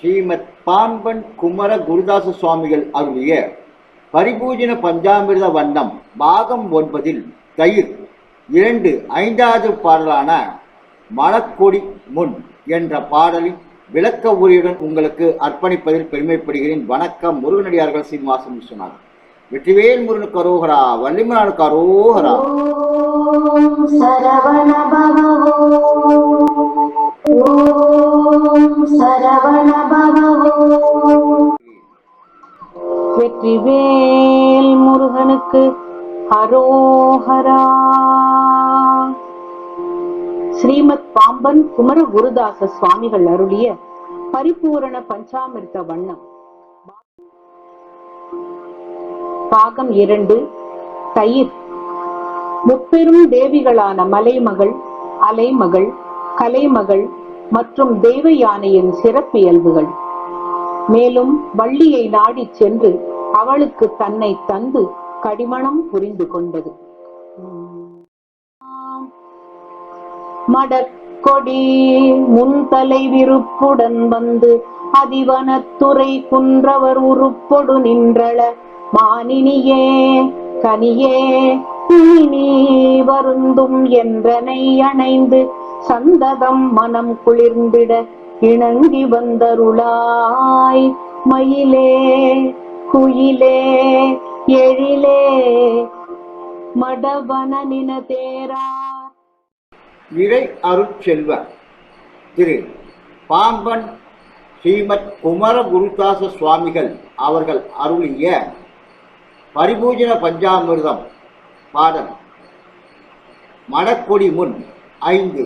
ஸ்ரீமத் பாம்பன் குமர குருதாச சுவாமிகள் அருளிய பரிபூஜன பஞ்சாமிர்த வண்ணம் பாகம் ஒன்பதில் தயிர் இரண்டு ஐந்தாவது பாடலான மலக்கொடி முன் என்ற பாடலின் விளக்க உரையுடன் உங்களுக்கு அர்ப்பணிப்பதில் பெருமைப்படுகிறேன். வணக்கம் முருகனடியார்கள் சீனிவாசன் சொன்னார் வெற்றிவேல் முருகனுக்கு அரோகரா வள்ளிமலானுக்கு அரோகரா. சரவண வெற்றிவேல் முருகனுக்கு ஹரோஹரா ஸ்ரீமத் பாம்பன் குமர குருதாச சுவாமிகள் அருளிய பரிபூரண பஞ்சாமிர்த வண்ணம். பாகம் இரண்டு தயிர். முப்பெரும் தேவிகளான மலைமகள் அலைமகள் கலைமகள் மற்றும் தெய்வ யானையின் சிறப்பியல்புகள். மேலும் வள்ளியை நாடிச் சென்று அவளுக்கு தன்னை தந்து கடிமணம் புரிந்து கொண்டது. மடக்கொடி முன்தலை விருப்புடன் வந்து அதிவனத்துறை குன்றவர் உருப்பொடு நின்றள மானினியே கனியே நீ வருந்தும் என்றனை அணைந்து சந்ததம் மனம் குளிர்ந்திட இணங்கி வந்தருளாய் மயிலே. குயிலே எழிலே மடவனனின தேரா. இறை அருட்செல்வ திரு. பாம்பன் ஸ்ரீமத் குமர குருதாச சுவாமிகள் அவர்கள் அருளிய பரிபூஜன பஞ்சாமிர்தம் பாடல். மடக்கொடி முன் ஐந்து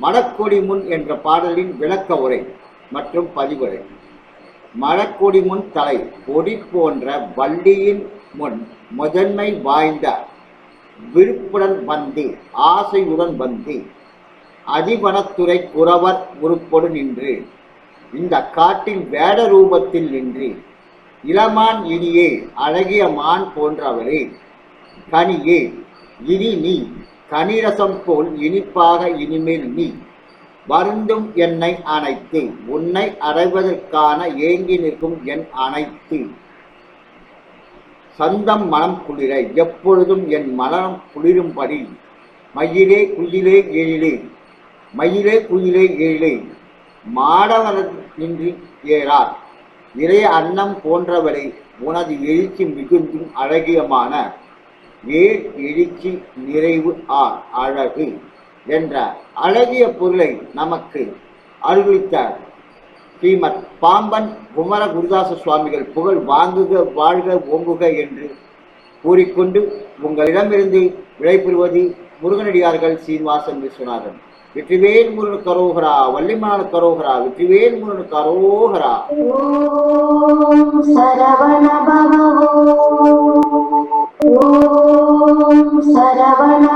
மடக்கொடி முன் என்ற பாடலின் விளக்க உரை மற்றும் பதிவுரை. மடக்கொடி முன் தலை கொடி போன்ற வள்ளியின் முன் முதன்மை வாய்ந்த விருப்புடன் வந்து ஆசையுடன் வந்து அதிபனத்துறை குறவர் உருப்பொடு நின்று இந்த காட்டில் வேட ரூபத்தில் நின்று இளமான் இனியே அழகிய மான் போன்றவரே கனியே இனி நீ கனிரசம் போல் இனிப்பாக இனிமேல் நீ வருந்தும் என்னை அணைத்து உன்னை அடைவதற்கான ஏங்கி நிற்கும் என் அனைத்து சந்தம் மனம் குளிர எப்பொழுதும் என் மனம் குளிரும்படி. மயிலே குயிலே எழிலே மயிலே குயிலே எழிலே மாடவன ஏறார் நிறைய அன்னம் போன்றவரை உனது எழுச்சி மிகுந்தும் அழகியமான. ஏ எழுச்சி நிறைவு ஆர் அழகு. என்ற அழகிய பொருளை நமக்கு அருள்வித்தார் ஸ்ரீமத் பாம்பன் குமர குருதாச சுவாமிகள் புகழ் வாங்குக வாழ்க ஓங்குக என்று கூறிக்கொண்டு உங்களிடமிருந்து விடைபெறுவது முருகனடியார்கள் சீனிவாசன் விஸ்வநாதன் வெற்றிவேல் முருகன் கரோகரா வள்ளிமான கரோகரா வெற்றிவேல் முருகன் கரோகரா. சரவண